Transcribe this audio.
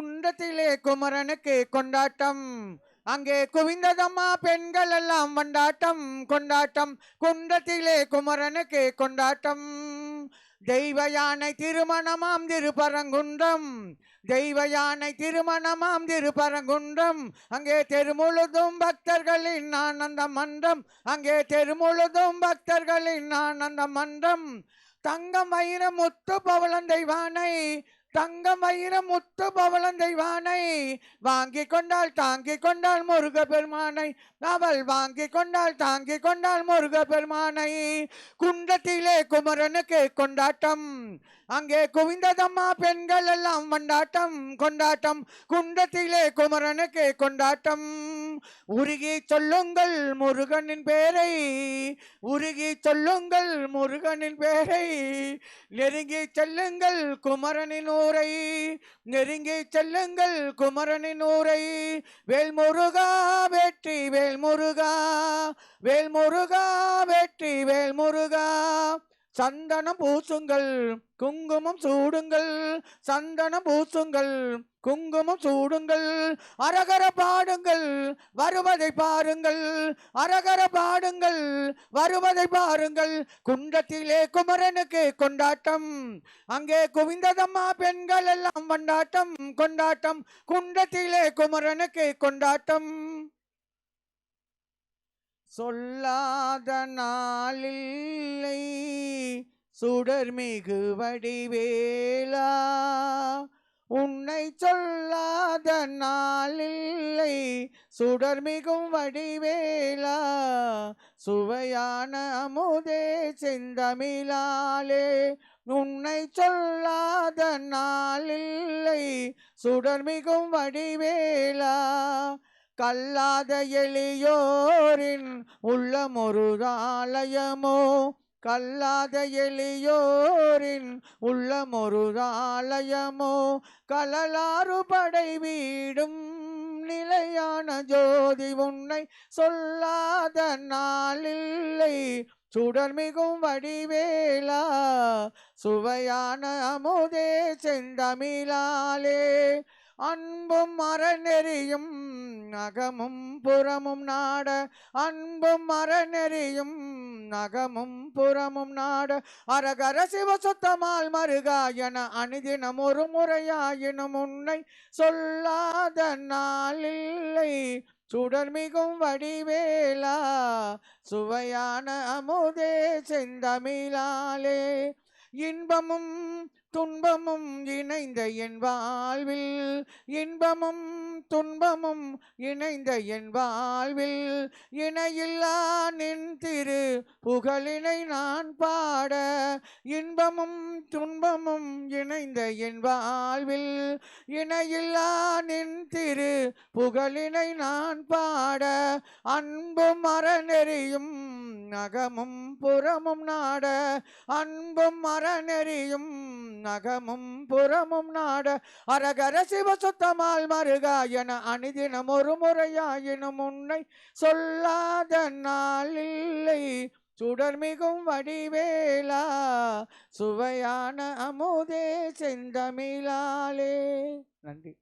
குன்றத்திலே குமரனுக்கு கொண்டாட்டம். அங்கே குவிந்ததம்மா பெண்கள் எல்லாம் வண்டாட்டம் கொண்டாட்டம். குன்றத்திலே குமரனுக்கு கொண்டாட்டம். தெய்வ யானை திருமணமாம் திருப்பரங்குன்றம். தெய்வ யானை திருமணமாம் திருப்பரங்குன்றம். அங்கே தெருமுழுதும் பக்தர்களின் ஆனந்த மன்றம். அங்கே தெருமுழுதும் பக்தர்களின் ஆனந்த மன்றம். தங்கம் வைர முத்து பவளம் தெய்வானை தங்க மயிர முத்து பவளம் தெய்வானை வாங்கி கொண்டாள் தாங்கி கொண்டாள் முருக பெருமானை அவள் வாங்கி கொண்டாள் தாங்கி கொண்டாள் முருக பெருமானை குன்றத்திலே குமரனுக்கு கொண்டாட்டம். அங்கே குவிந்ததம்மா பெண்கள் எல்லாம் கொண்டாட்டம் கொண்டாட்டம். குன்றத்திலே குமரனுக்கு கொண்டாட்டம். உருகி சொல்லுங்கள் முருகனின் பேரை. உருகி சொல்லுங்கள் முருகனின் பேரை. நெருங்கி செல்லுங்கள் குமரனின் ஊரை நெருங்கி செல்லுங்கள் குமரனின் ஊரை. வேல்முருகா வெற்றி வேல்முருகா. வேல்முருகா வெற்றி வேல்முருகா. சந்தனம் பூசுங்கள் குங்குமம் சூடுங்கள். சந்தனம் பூசுங்கள் குங்குமம் சூடுங்கள். அரகர பாடுங்கள் வருவதை பாருங்கள். அரகர பாடுங்கள் வருவதை பாருங்கள். குன்றத்திலே குமரனுக்கு கொண்டாட்டம். அங்கே குவிந்ததம்மா பெண்கள் எல்லாம் கொண்டாட்டம் கொண்டாட்டம். குன்றத்திலே குமரனுக்கு கொண்டாட்டம். சொல்லாத நாளில்லை சுடர்மிகு வடிவேலா உன்னை சொல்லாத நாளில்லை. சுடர்மிகும் வடிவேலா சுவையான அமுதே செந்தமிழாலே. உன்னை சொல்லாத நாளில்லை. சுடர்மிகும் வடிவேலா கல்லாத எளியோரின் உள்ளமொருதாலயமோ கல்லாத எளியோரின் உள்ளமொருதாலயமோ கலலாறு படை வீடும் நிலையான ஜோதி உன்னை சொல்லாத நாளில்லை. சுடர்மிகும் வடிவேலா சுவையான அமுதே செந்தமிழாலே. அன்பும் அறநெறியும் அகமும் புறமும் நாட. அன்பும் அறநெறியும் அகமும் புறமும் நாட. அரகர சிவசுத்தமால் மருகாயன மருகா அணிதினம் ஒரு முறையாயினும் உன்னை சொல்லாத நாளில்லை சுடர்மிகும் வடிவேலா சுவையான அமுதே செந்தமிழாலே. இன்பமும் துன்பமும் இணைந்த என் வாழ்வில் இன்பமும் துன்பமும் இணைந்த என் வாழ்வில் இணையில்லா நின் திரு புகழினை நான் பாட இன்பமும் துன்பமும் இணைந்த என் வாழ்வில் இணையில்லா நின் திரு புகழினை நான் பாட அன்பும் மரநெறியும் நகமும் புறமும் நாட அன்பும் மரநெறியும் நகமும் புறமும் நாட அரகர சிவ சுத்தமால் மருகா என அணிதினம் ஒரு முறையாயினும் உன்னை சொல்லாத நாளில்லை சுடர்மிகும் வடிவேலா சுவையான அமுதே செந்தமிழாலே. நன்றி.